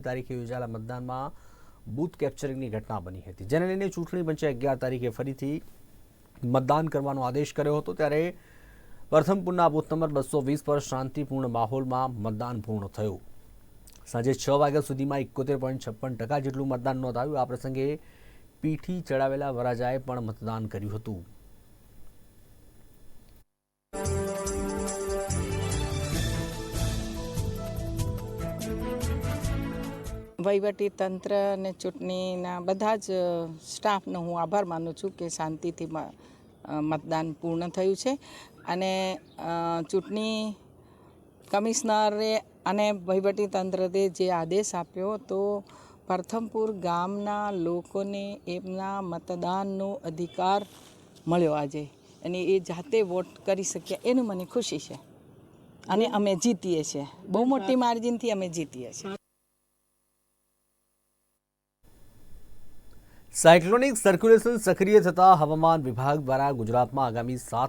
તારીખે યોજાયેલા મતદાનમાં બૂથ કેપ્ચરિંગની ઘટના બની હતી. જેને લઈને ચૂંટણી પંચે અગિયાર તારીખે ફરીથી મતદાન કરવાનો આદેશ કર્યો હતો. ત્યારે પ્રથમપુરના બૂથ નંબર બસો વીસ પર શાંતિપૂર્ણ માહોલમાં મતદાન પૂર્ણ થયું. સાંજે છ વાગ્યા સુધીમાં એકોતેર પોઈન્ટ છપ્પન ટકા જેટલું મતદાન નોંધાયું. આ પ્રસંગે પીઠી ચડાવેલા વરાજાએ પણ મતદાન કર્યું હતું. વહીવટી તંત્ર અને ચૂંટણીના બધા જ સ્ટાફનો હું આભાર માનું છું કે શાંતિથી મતદાન પૂર્ણ થયું છે. અને ચૂંટણી કમિશનરે અને વહીવટી તંત્રએ જે આદેશ આપ્યો તો પ્રથમપુર ગામના લોકોને એમના મતદાનનો અધિકાર મળ્યો આજે. અને એ જાતે વોટ કરી શક્યા એનું મને ખુશી છે. અને અમે જીતીએ છીએ. બહુ મોટી માર્જિનથી અમે જીતીએ છીએ. સાયક્લોનિક સર્ક્યુલેશન સક્રિય થતા હવામાન વિભાગ દ્વારા ગુજરાતમાં આગામી સાત